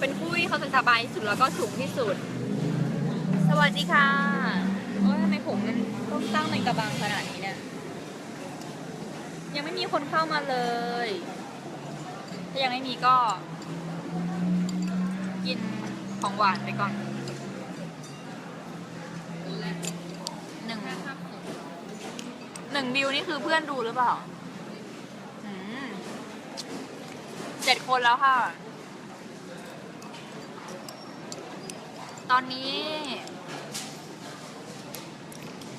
เป็นผู้ที่เขาจะสบายที่สุดแล้วก็สูงที่สุด สวัสดีค่ะ โอ้ยทำไมผมมันต้องตั้งในกระบังขนาดนี้เนี่ย ยังไม่มีคนเข้ามาเลย ถ้ายังไม่มีก็ กินของหวานไปก่อนหนึ่งหนึ่งวิวนี่คือเพื่อนดูหรือเปล่าเจ็ดคนแล้วค่ะ ตอนนี้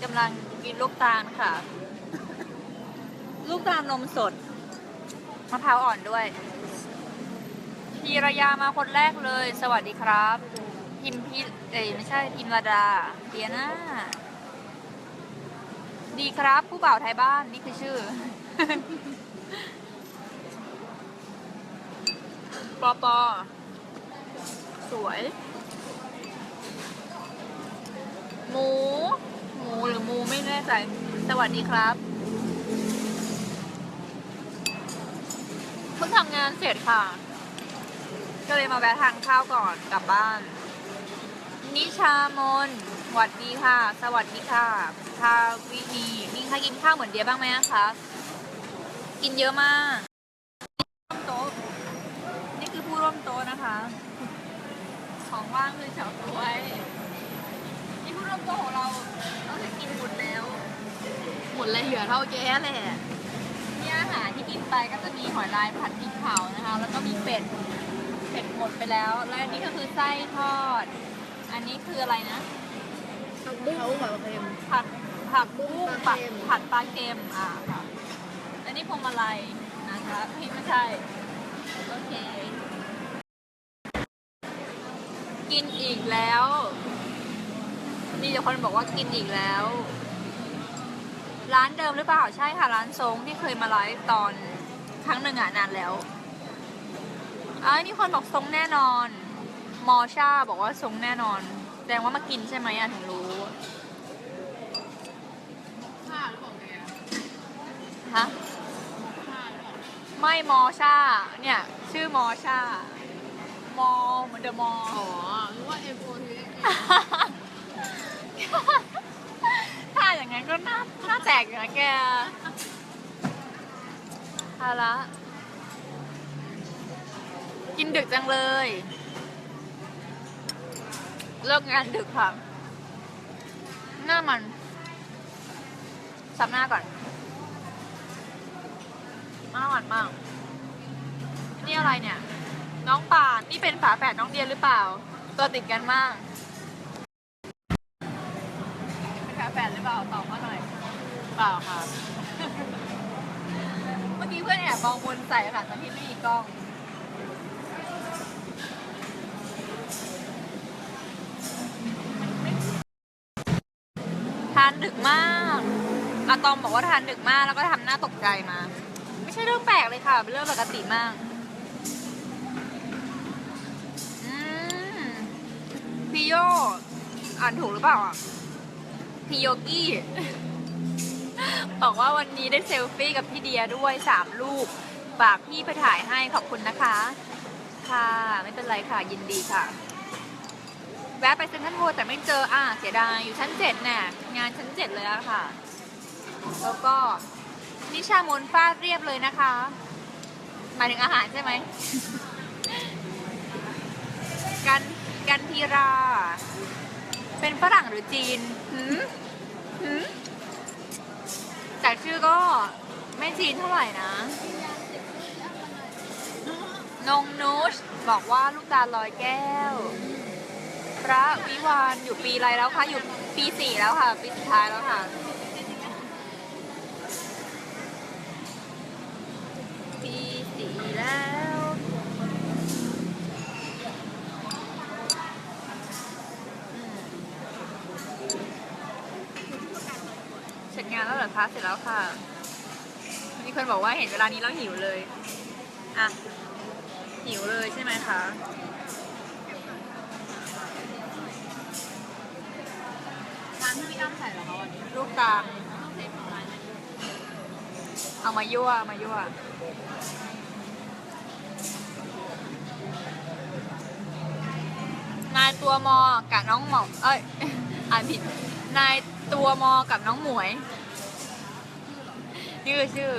กำลังกินลูกตาลค่ะ ลูกตาลนมสดมะพร้าวอ่อนด้วย พีรยามาคนแรกเลย สวัสดีครับ พิมพีเอ้ยไม่ใช่พิมระดาเดียน่าดีครับ ผู้บ่าวไทยบ้านนี่คือชื่อปอปอสวย หมู หมูหรือหมูไม่แน่ใจ สวัสดีครับ เพิ่งทำงานเสร็จค่ะ ก็เลยมาแวะทานข้าวก่อนกลับบ้าน นิชามนสวัสดีค่ะ สวัสดีค่ะทาวินีมีใครกินข้าวเหมือนเดียบ้างไหมคะ กินเยอะมากร่วมโต๊ะนี่คือผู้ร่วมโต๊ะนะคะ ของว่างคือเฉาก๊วย โต๊ะของเราเราจะกินหมดแล้ว หมดเลยเหลือเท่าแก่แหละนี่อาหารที่กินไปก็จะมีหอยลายผัดพริกเผานะคะ แล้วก็มีเป็ด เป็ดหมดไปแล้ว และอันนี้ก็คือไส้ทอด อันนี้คืออะไรนะ ผักบุ้งเขาผักเค็มผัดผักบุ้งปผัลาดเค็มผัดปลาเค็มอ่าค่ะอันนี้พวงมาลัยนะคะพี่ไม่ใช่ โอเค กินอีกแล้ว มีแต่คนบอกว่ากินอีกแล้ว ร้านเดิมหรือเปล่าใช่ค่ะร้านทรงที่เคยมาไลฟ์ตอนครั้งหนึ่งอะนานแล้วอ้าวนี่คนบอกทรงแน่นอน มอชาบอกว่าทรงแน่นอนแสดงว่ามากินใช่ไหมอะถึงรู้ผ้าหรือเปล่าแกฮะผ้าหรือเปล่าไม่มอชาเนี่ย ชื่อมอชามอเหมือนเดอะมออ๋อรู้ว่า M O T X ถ้าอย่างนั้นก็น่าน่าแตกอยู่นะแกเอาละ กินดึกจังเลย เลิกงานดึกค่ะ หน้ามันซับหน้าก่อนหน้าหวานมากนี่อะไรเนี่ย น้องป่านนี่เป็นฝาแฝดน้องเดียนหรือเปล่า ตัวติดกันมาก ปล่าตอบมาหน่อยเปล่าค่ะเมื่อกี้เพื่อนแอบบองบนใส่ค่ะตอนที่ไม่มีกล้อง ทานดึกมากอะตอมบอกว่าทานดึกมากแล้วก็ทำหน้าตกใจมา ไม่ใช่เรื่องแปลกเลยค่ะ เป็นเรื่องปกติมากอืมพี่โยอ่านถูกหรือเปล่าอะ พี่โยกี้ บอกว่าวันนี้ได้เซลฟี่กับพี่เดียด้วยสามรูปฝากพี่ไปถ่ายให้ขอบคุณนะคะ ค่ะ ไม่เป็นไรค่ะยินดีค่ะ แวะไปเซ็นทรัลโวลด์แต่ไม่เจออะเสียดายอยู่ชั้นเจ็ดน่ะงานชั้นเจ็ดเลยอะค่ะ แล้วก็นิชามนฟาดเรียบเลยนะคะหมายถึงอาหารใช่ไหมกันกันทีรา เป็นฝรั่งหรือจีน จากชื่อก็ไม่จีนเท่าไหร่นะ นงนุชบอกว่าลูกตาลอยแก้ว พระวิวานอยู่ปีอะไรแล้วคะ อยู่ปีสี่แล้วค่ะ ปีสุดท้ายแล้วค่ะ ปีสี่แล้วอืมเสร็จงานแล้วเหรอคะ เสร็จแล้วค่ะ มีคนบอกว่าเห็นเวลานี้แล้วหิวเลย อะ หิวเลยใช่ไหมคะร้านที่พี่อ้ำใส่เหรอคะวันนี้ลูกตาลต้องเทของร้านไหนเอามายั่วมายั่วายตัวมอกับน้องหมอเอ้ย อ่านผิด นายตัวมอกับน้องหมวย นี่คือชื่อ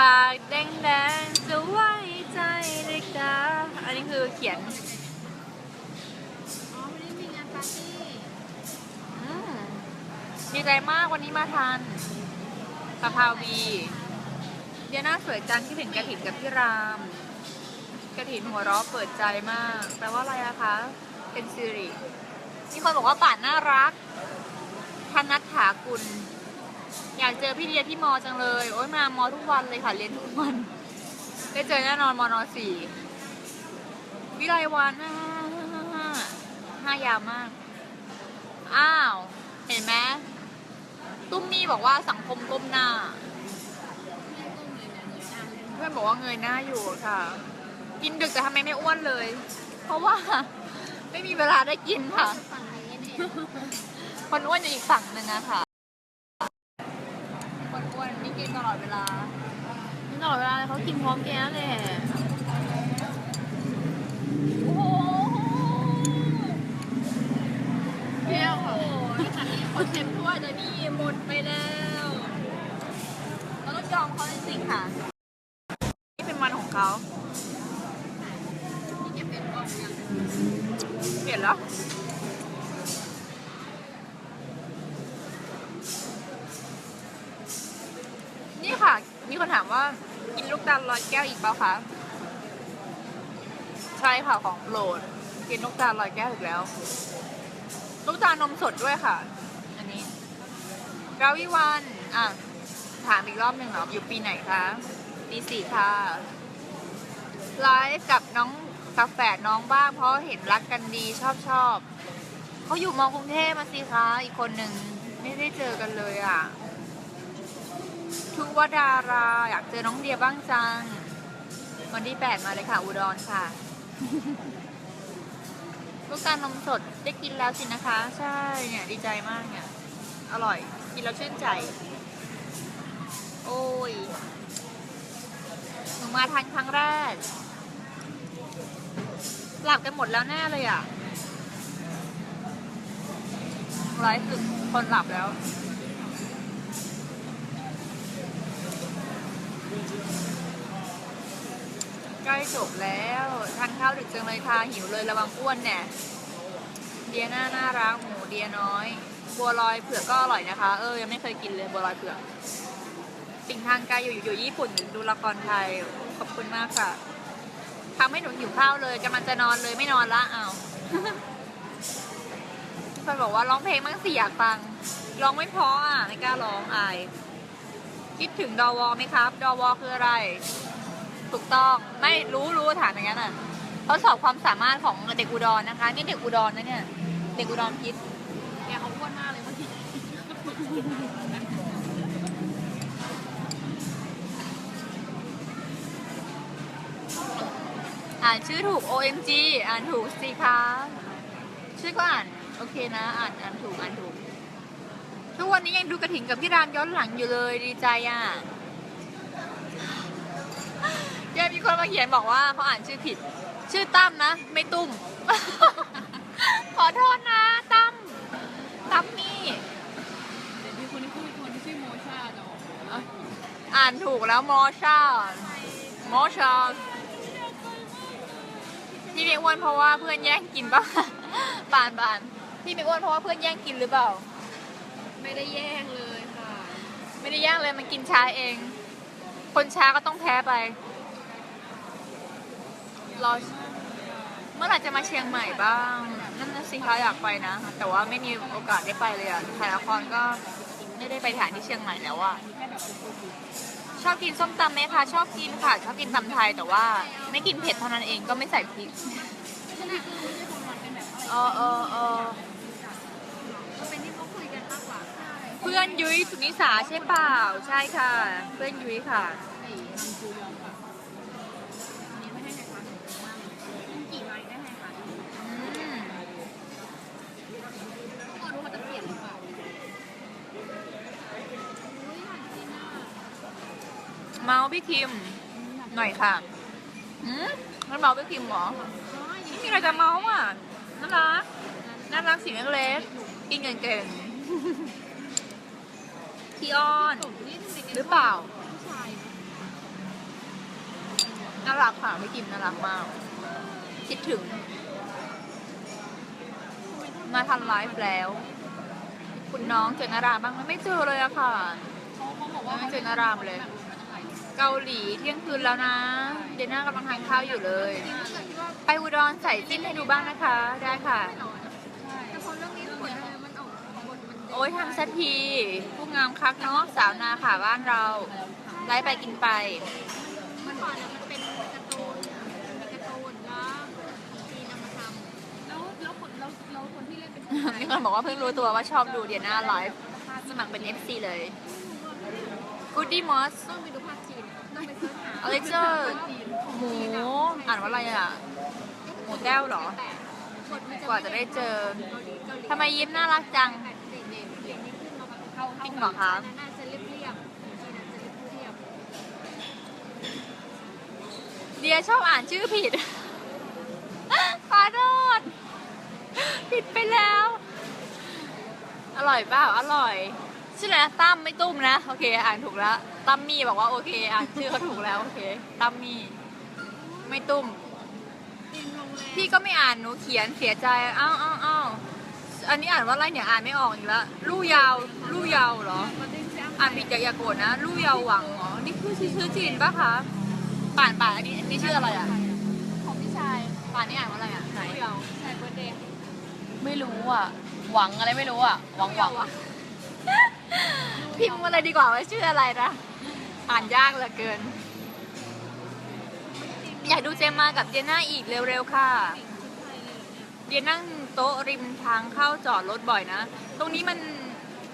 ปากแดงแดงๆจะไว้ใจเลยกาอันนี้คือเขียน อ๋อวันนี้มีงานปาร์ตี้อืมดีใจมากวันนี้มาทันปะพาวีเดียน่าสวยจังที่ถึงกระถินกับพี่ราม กระถินหัวเราะเปิดใจมาก แปลว่าอะไรอะคะ เป็นสิริมีคนบอกว่าป่านน่ารักธนัทถากุล อยากเจอพี่เดียที่มอจังเลย โอ๊ยมามอทุกวันเลยค่ะเรียนทุกวัน ได้เจอแน่นอนมอนอสี่วิไลวันห้าห้าห้ายาวมาก อ้าว เห็นไหมตุ้มมี่บอกว่าสังคมก้มหน้าแม่ก็เหนื่อยเหนื่อยหน้าเลยเพื่อนบอกว่าเงยหน้าอยู่ค่ะ กินดึกแต่ทำไมไม่อ้วนเลย เพราะว่าไม่มีเวลาได้กินค่ะฝั่งนี้เนี่ยคนอ้วนอยู่อีกฝั่งหนึ่งอะค่ะ คนอ้วนนี่กินต ลอดเวลานี่ตลอดเวลาเลยเขากินพร้อมแกนั่นแหละโอ้โหเที่ยวค่ะคนเต็มถ้วยเลยนี่หมดไปแล้วเราต้องยอมเขาจริงๆค่ะ นี่เป็นวันของเขานี่แกเป็นกล้องยังเปลี่ยนแล้ว นี่ค่ะ มีคนถาม ว่ากินลูกตาลลอยแก้วอีกเปล่าคะใช่ค่ะของโปรดกินลูกตาลลอยแก้วอีกแล้ว ลูกตาลนมสดด้วยค่ะ อันนี้ราวิวันอะถามอีกรอบหนึ่งเหรออยู่ปีไหนคะปีสี่ค่ะไลฟ์กับน้องกาแฝดน้องบ้างเพราะเห็นรักกันดีชอบชอบเขาอยู่มอกรุงเทพมาสิคะอีกคนหนึ่งไม่ได้เจอกันเลยอะ ทุกวดารา อยากเจอน้องเดียบ้างจัง วันที่แปดมาเลยค่ะ อุดรค่ะลูกตาลนมสดได้กินแล้วสินะคะ ใช่เนี่ยดีใจมากเนี่ย อร่อย กินแล้วชื่นใจ โอ้ยหนูมาทันครั้งแรก หลับกันหมดแล้วแน่เลยอะไลฟ์สุดคนหลับแล้ว ใกล้จบแล้วทานข้าวดึกจังเลยค่ะหิวเลยระวังอ้วนเนี่ยเดียน่าน่ารักหมูเดียน้อย บัวลอยเผือกก็อร่อยนะคะ เออยังไม่เคยกินเลยบัวลอยเผือกสิ่งทางไกลอยู่อยู่ญี่ปุ่นดูละครไทยขอบคุณมากค่ะทำให้หนูหิวข้าวเลยกำลังจะนอนเลยไม่นอนละเอาวเพื่อนบอกว่าร้องเพลงมั่งสิอยากฟังร้องไม่พราะอะไม่กล้าร้องอาย คิดถึงดอวอไหมครับ ดอวอคืออะไร ถูกต้องไม่รู้รู้ถามอย่างนั้นอะเขาสอบความสามารถของเด็กอุดรนะคะนี่เด็กอุดรนะเนี่ย เด็กอุดรพิษแกเขาอ้วนมากเลยเมื่อกี้อ่านชื่อถูก OMG อ่านถูกสิคะชื่อก็อ่าน โอเคนะ อ่านอ่านถูก อ่านถูก ทุกวันนี้ยังดูกระถิ่นกับพี่รามย้อนหลังอยู่เลยดีใจอะยังมีคนมาเขียนบอกว่าเขาอ่านชื่อผิด ชื่อตั้มนะ ไม่ตุ้ม ขอโทษนะตั้มตั้มนี่เดี๋ยวมีคนที่พูดคนที่ชื่อโมชาจะออกมาอ่านถูกแล้วมอชามอชาที่ไม่อ้วนเพราะว่าเพื่อนแย่งกินป่ะปานปานที่ไม่อ้วนเพราะว่าเพื่อนแย่งกินหรือเปล่า ไม่ได้แย่งเลยค่ะ ไม่ได้แย่งเลยมันกินช้าเอง คนช้าก็ต้องแพ้ไปรอเมื่อไหร่จะมาเชียงใหม่บ้างนั่นนะสิคะอยากไปนะ แต่ว่าไม่มีโอกาสได้ไปเลยอะถ่ายละครก็ไม่ได้ไปถ่ายที่เชียงใหม่แล้วอะแค่แบบเป็นตัวดีชอบกินส้มตำไหมคะชอบกินค่ะชอบกินตำไทยแต่ว่าไม่กินเผ็ดเท่านั้นเองก็ไม่ใส่พริกขนาดคือไม่ได้คนมันเป็นแบบอะไรเออเออเออ เพื่อนยุ้ยสุนิสาใช่เปล่า ใช่ค่ะ เพื่อนยุ้ยค่ะไอ้ทำจูยองค่ะอันนี้ไม่ให้ใครทานมากกี่ไม้ได้ให้คะอืมก่อนว่ามันจะเปลี่ยนหรือเปล่าอุ้ยอยากกินอะเมาพี่คิม หน่อยค่ะอืมมันเมาพี่คิมเหรออ๋อไม่มีอะไรจะเมาอะอน่ารักน่ารักสีเล็กๆกินเก่งๆ พี่อ้อน หรือเปล่าผู้ชายน่ารักค่ะพี่กิมน่ารักมาก คิดถึง มาทันไลฟ์แล้ว คุณน้องเจอนาราบ้างไหมไม่เจอเลยอะค่ะเขาเขาบอกว่าไม่เจอนารามเลย เกาหลีเที่ยงคืนแล้วนะ เดน่ากำลังทานข้าวอยู่เลย ไปอุดรใส่จิ้นให้ดูบ้างนะคะ ได้ค่ะ แต่พอเรื่องนี้ผลมันออกบทมัน โอ้ยทำสักทีผู้งามคักเนาะสาวนาค่ะบ้านเราไล่ไปกินไปมันก่อนเนี่ยมันเป็นการ์ตูนเป็นการ์ตูนแล้วจีนนำมาทำแล้วแล้วคนแล้วแล้วคนที่เล่นเป็นผู้ชายมีคนบอกว่าเพิ่งรู้ตัวว่าชอบดูเดียน่าไลฟ์สมัครเป็น FC เลย Goody Moss ต้องไปดูภาคจีนต้องไปเสิร์ชหา Alexa จีนหมูอ่านว่าอะไรอะหมูแก้วเหรอแต่บทมันกว่าจะได้เจอเกาหลีเกาหลีทำไมยิ้มน่ารักจัง แต่เด็กๆเด็กนี่ขึ้ นมาแบบเข้าจริงเหรอคะน่าจะเรียบเรียบจีนน่าจะเรียบเรียบเดียชอบอ่านชื่อผิด ขอโทษผิดไปแล้ว อร่อยเปล่าอร่อย ชื่ออะไรนะตั้มไม่ตุ้มนะ โอเค อ่านถูกแล้วตั้มมี่บอกว่าโอเค อ่านชื่อเขาถูกแล้วโอเคตั้มมี่ไม่ตุ้มจีนโรงแรมพี่ก็ไม่อ่านหนูเขียนเสียใจอ้าวอ้าวอ้าว อันนี้อ่านว่าอะไรเนี่ยอ่านไม่ออกอีกแล้วลู่ยาวลู่ยาวเหรอมันได้แซ่บอ่านผิดอย่าอย่าโกรธนะลู่ยาวหวังเหรอ นี่คือชื่อจีนปะคะป่านป่านอันนี้อันนี้ชื่ออะไรอะ ของพี่ชายป่านนี่อ่านว่าอะไรอะไหนเดียวชายเบอร์เดย์ไม่รู้อะ หวังอะไรไม่รู้อะ หวังหวังอะพิมพ์มาเลยดีกว่าว่าชื่ออะไรนะอ่านยากเหลือเกิน อยากดูเจมมากับเดียน่าอีกเร็วๆค่ะ เดียนั่งโต๊ะริมทางเข้าจอดรถบ่อยนะ ตรงนี้มัน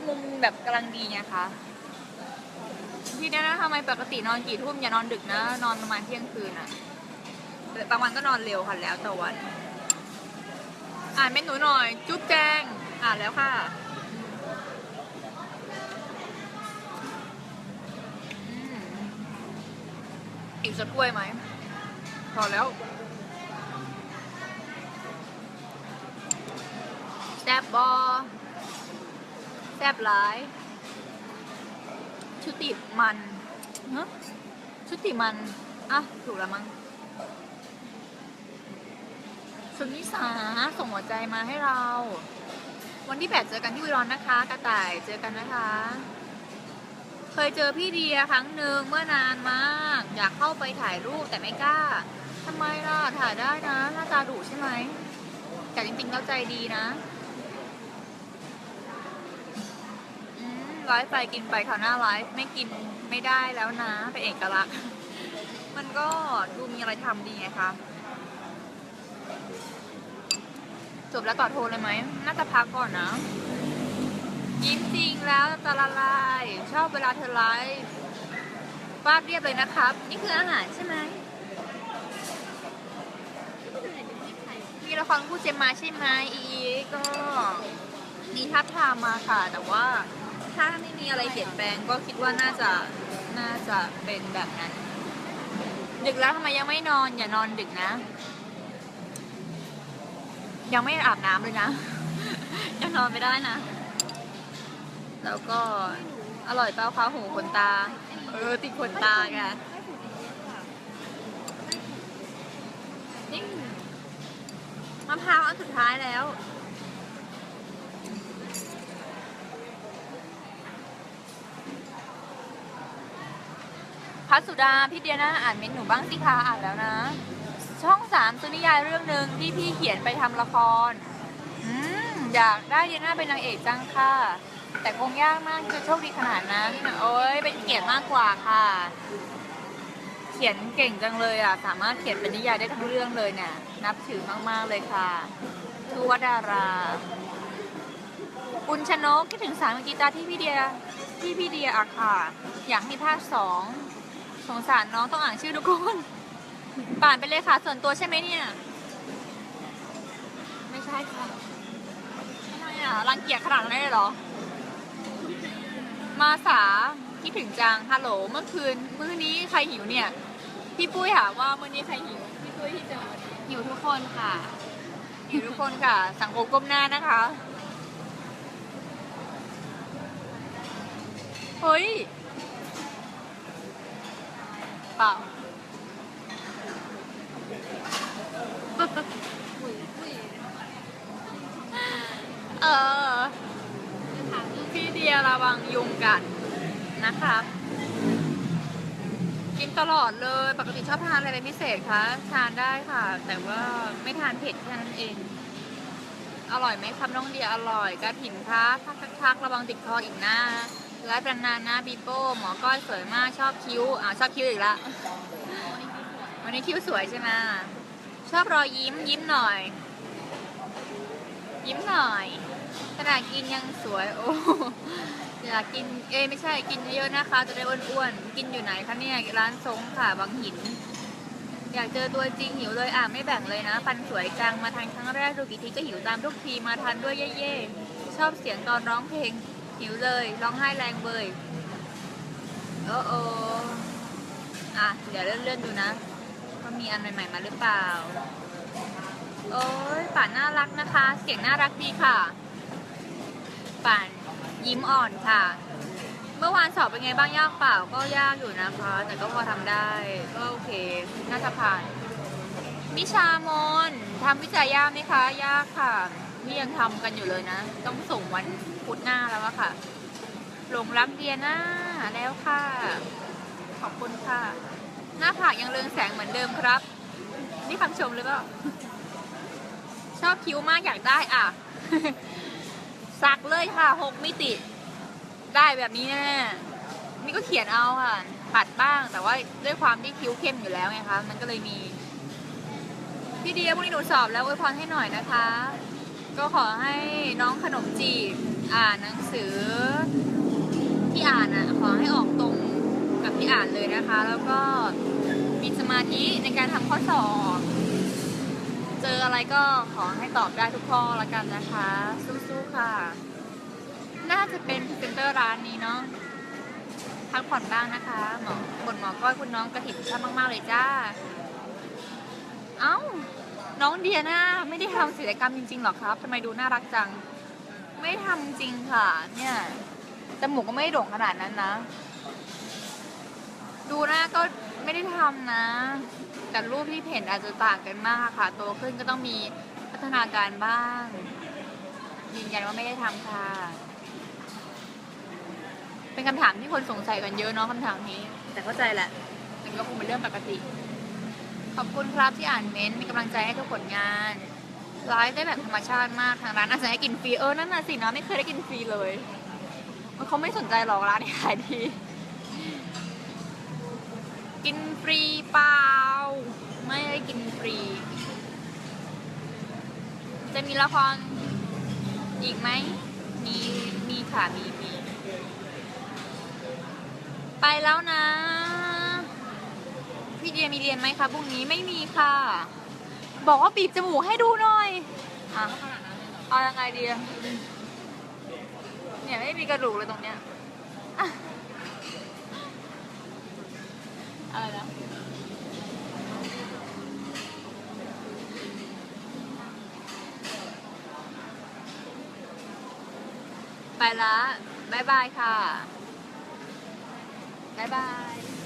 มุมแบบกำลังดีไงคะพี่เดียน่าทำไมปกตินอนกี่ทุ่มอย่านอนดึกนะ นอนประมาณเที่ยงคืนอะแต่บางวันก็นอนเร็วค่ะแล้วแต่วัน อ่านเมนูหน่อย จุ๊บแจง อ่านแล้วค่ะอืมอีกสักถ้วยไหมพอแล้ว ซบบอแซบหลาย ชุติมันฮะชุติมัน อะ ถูกแล้วมั้งสุนิสาส่งหัวใจมาให้เรา วันที่แปดเจอกันที่วิรอนนะคะ กระต่ายเจอกันนะคะ เคยเจอพี่เดียครั้งหนึ่งเมื่อนานมาก อยากเข้าไปถ่ายรูปแต่ไม่กล้าทำไมล่ะถ่ายได้นะ หน้าตาดุใช่ไหมแต่จริงๆแล้วใจดีนะ อืม ไลฟ์ไปกินไปค่ะหน้าไลฟ์ไม่กินไม่ได้แล้วนะเป็นเอกลักษณ์ มันก็ดูมีอะไรทำดีไงคะจบแล้วต่อโทรเลยไหมน่าจะพักก่อนนะยิ้มจริงแล้วจะละลายชอบเวลาเธอไลฟ์วาดเรียบเลยนะครับ นี่คืออาหารใช่ไหมมีละครคู่เจมมาใช่ไหมอีก็มีทับทามมาค่ะ แต่ว่า ถ้าไม่มีอะไรเปลี่ยนแปลงก็คิดว่าน่าจะน่าจะเป็นแบบนั้น ดึกแล้วทำไมยังไม่นอน อย่านอนดึกนะ ยังไม่อาบน้ำเลยนะ ยังนอนไม่ได้นะ แล้วก็อร่อยเปล่าคะหูขนตา เออติดขนตาไงนี่มะพร้าวอันสุดท้ายแล้ว พัสสุดา พี่เดียนาอ่านเมนหนูบ้างสิคะอ่านแล้วนะ ช่องสามซื้อนิยายเรื่องหนึ่งที่พี่เขียนไปทำละครอืมอยากได้เดียนาเป็นนางเอกจังค่ะ แต่คงยากมากที่จะโชคดีขนาดนั้นโอ้ยเป็นเกียรติมากกว่าค่ะ เขียนเก่งจังเลยอะ สามารถเขียนเป็นนิยายได้ทั้งเรื่องเลยเนี่ยนับถือมากๆเลยค่ะทุวดาราอุณชนกคิดถึงสามกีตาร์ที่พี่เดียที่พี่เดียอะค่ะ อยากให้ภาคสอง สงสารน้องต้องอ่านชื่อทุกคนป่านเป็นเลขาส่วนตัวใช่ไหมเนี่ย ไม่ใช่ค่ะทำไมอะรังเกียจขนาดนั้นเลยเหรอ มาสาคิดถึงจังฮัลโหลเมื่อคืนมื้อนี้ใครหิวเนี่ย พี่ปุ้ยถามว่ามื้อนี้ใครหิวพี่ปุ้ยที่เจอวันนี้อยู่ทุกคนค่ะ อยู่ทุกคนค่ะ สังคมก้มหน้านะคะ เฮ้ย เปล่าเออพี่เดียระวังยุงกัดนะครับกินตลอดเลย ปกติชอบทานอะไรเป็นพิเศษคะ ทานได้ค่ะ แต่ว่าไม่ทานเผ็ดแค่นั้นเอง อร่อยไหมครับน้องเดียอร่อยกระถิ่นคะพักพักระวังติดคออีกหนะ และประนานนะบีโป้หมอก้อยสวยมากชอบคิ้วอ่าชอบคิ้วอีกละวันนี้คิ้วสวยใช่ไหมชอบรอยยิ้มยิ้มหน่อย ยิ้มหน่อยขนาดกินยังสวยโอ้อยากกินเอ้ไม่ใช่กินเยอะนะคะ จะได้อ้วนๆกินอยู่ไหนคะเนี่ยร้านซงค่ะบางหิน อยากเจอตัวจริงหิวเลยอะไม่แบ่งเลยนะฟันสวยจังมาทานครั้งแรกดูกี่ทีก็หิวตามทุกทีมาทานด้วยเย่ๆชอบเสียงตอนร้องเพลง หิวเลยร้องไห้แรงเบยโอ้โออะ เดี๋ยวเลื่อนๆดูนะว่ามีอันใหม่ๆมาหรือเปล่า โอ้ยป่านน่ารักนะคะ เสียงน่ารักดีค่ะ ป่านยิ้มอ่อนค่ะ เมื่อวานสอบเป็นไงบ้างยากเปล่าก็ยากอยู่นะคะ แต่ก็พอทำได้ ก็โอเค น่าจะผ่านวิชามนทำวิจัยยากไหมคะ ยากค่ะนี่ยังทำกันอยู่เลยนะ ต้องส่งวัน พุธหน้าแล้วอะค่ะ หลงรักเดียน่าแล้วค่ะ ขอบคุณค่ะ หน้าผากยังเรืองแสงเหมือนเดิมครับ นี่คำชมหรือเปล่า ชอบคิ้วมากอยากได้อะ สักเลยค่ะหกมิติ ได้แบบนี้แน่นี่ก็เขียนเอาค่ะ ปัดบ้าง แต่ว่าด้วยความที่คิ้วเข้มอยู่แล้วไงคะ มันก็เลยมี พี่เดียพรุ่งนี้หนูสอบแล้วอวยพรให้หน่อยนะคะ ก็ขอให้น้องขนมจีบ อ่านหนังสือที่อ่านอะขอให้ออกตรงกับที่อ่านเลยนะคะ แล้วก็มีสมาธิในการทำข้อสอบเจออะไรก็ขอให้ตอบได้ทุกข้อละกันนะคะ สู้ๆค่ะ น่าจะเป็นพรีเซนเตอร์ร้านนี้เนาะพักผ่อนบ้างนะคะหมอบนหมอก้อยคุณน้องกระถิ่นชอบมากๆเลยจ้า เอ้า น้องเดียน่าไม่ได้ทำศิลปกรรมจริงๆหรอครับทำไมดูน่ารักจัง ไม่ทำจริงค่ะ เนี่ยจมูกก็ไม่ได้โด่งขนาดนั้นนะ ดูหน้าก็ไม่ได้ทำนะ แต่รูปที่เห็นอาจจะต่างกันมากค่ะ โตขึ้นก็ต้องมีพัฒนาการบ้าง ยืนยันว่าไม่ได้ทำค่ะ เป็นคำถามที่คนสงสัยกันเยอะเนาะคำถามนี้ แต่เข้าใจแหละมันก็คงเป็นเรื่องปกติ ขอบคุณครับที่อ่านเม้นต์มีกำลังใจให้ทุกผลงาน ไลฟ์ได้แบบธรรมชาติมากทางร้านอาจจะให้กินฟรีเออนั่นน่ะสิเนาะไม่เคยได้กินฟรีเลยเขาไม่สนใจหรอกร้านที่ขายดี กินฟรีเปล่า ไม่ได้กินฟรี จะมีละครอีกไหมมีมีค่ะมีมีไปแล้วนะ พี่เดียมีเรียนไหมคะพรุ่งนี้ไม่มีค่ะ บอกว่าปีบจมูกให้ดูหน่อยอะเอายังไงดีอะเนี่ยไม่มีกระดูกเลยตรงเนี้ยอะอะไรนะไปละบายบายค่ะบายบาย